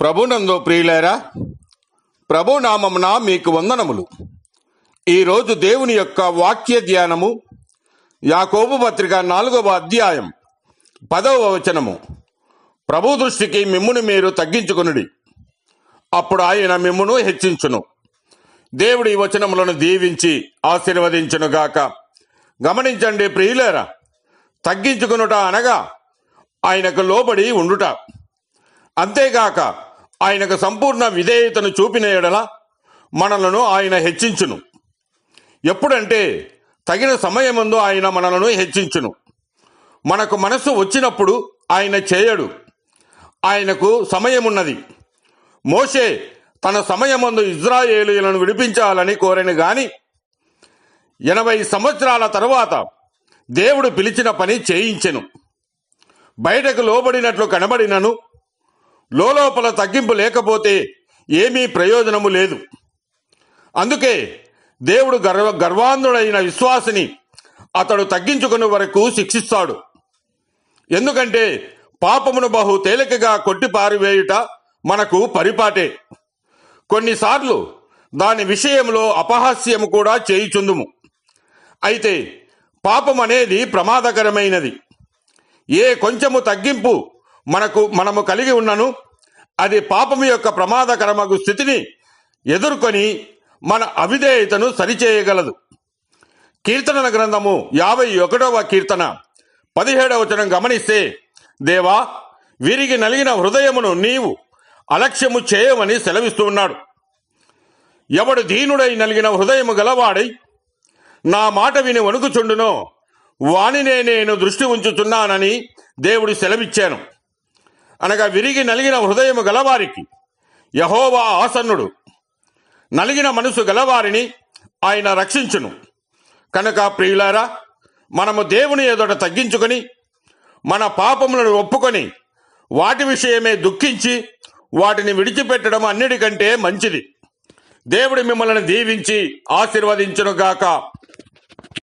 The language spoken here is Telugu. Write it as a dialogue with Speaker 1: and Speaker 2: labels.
Speaker 1: ప్రభునందు ప్రియులేరా ప్రభు నామమున మీకు వందనములు. ఈరోజు దేవుని యొక్క వాక్య ధ్యానము యాకోబు పత్రిక నాలుగవ అధ్యాయం పదవ వచనము. ప్రభు దృష్టికి మిమ్మును మీరు తగ్గించుకునుడి. అప్పుడు ఆయన మిమ్మును హెచ్చించును. దేవుడు ఈ వచనములను దీవించి ఆశీర్వదించునుగాక. గమనించండి ప్రియులేరా తగ్గించుకునుట అనగా ఆయనకు లోబడి ఉండుట. అంతేగాక ఆయనకు సంపూర్ణ విధేయతను చూపిన ఎడల మనలను ఆయన హెచ్చించును. ఎప్పుడంటే తగిన సమయమందు ఆయన మనలను హెచ్చించును. మనకు మనసు వచ్చినప్పుడు ఆయన చేయడు. ఆయనకు సమయమున్నది. మోషే తన సమయమందు ఇజ్రాయేలీలను విడిపించాలని కోరని గాని ఎనభై సంవత్సరాల తరువాత దేవుడు పిలిచిన పని చేయించెను. బయటకు లోబడినట్లు కనబడినను లోపల తగ్గింపు లేకపోతే ఏమీ ప్రయోజనము లేదు. అందుకే దేవుడు గర్వ గర్వాంధుడైన విశ్వాసిని అతడు తగ్గించుకుని వరకు శిక్షిస్తాడు. ఎందుకంటే పాపమును బహు తేలికగా కొట్టి పారివేయుట మనకు పరిపాటే. కొన్నిసార్లు దాని విషయంలో అపహాస్యము కూడా చేయుచుందుము. అయితే పాపం అనేది ప్రమాదకరమైనది. ఏ కొంచెము తగ్గింపు మనకు మనము కలిగి ఉన్నను అది పాపము యొక్క ప్రమాదకరమగు స్థితిని ఎదుర్కొని మన అవిధేయతను సరిచేయగలదు. కీర్తనల గ్రంథము యాభై ఒకటవ కీర్తన పదిహేడవ వచనం గమనిస్తే దేవా వీరికి నలిగిన హృదయమును నీవు అలక్ష్యము చేయమని సెలవిస్తూ ఉన్నాడు. ఎవడు దీనుడై నలిగిన హృదయము గలవాడై నా మాట విని వణుకుచుండునో వాణినే నేను దృష్టి ఉంచుతున్నానని దేవుడు సెలవిచ్చాను. అనగా విరిగి నలిగిన హృదయము గలవారికి. యహోవా ఆసన్నుడు. నలిగిన మనసు గలవారిని ఆయన రక్షించును. కనుక ప్రియులారా మనము దేవుని ఎదుట తగ్గించుకొని మన పాపములను ఒప్పుకొని వాటి విషయమే దుఃఖించి వాటిని విడిచిపెట్టడం అన్నిటికంటే మంచిది. దేవుడి మిమ్మల్ని దీవించి ఆశీర్వదించునుగాక.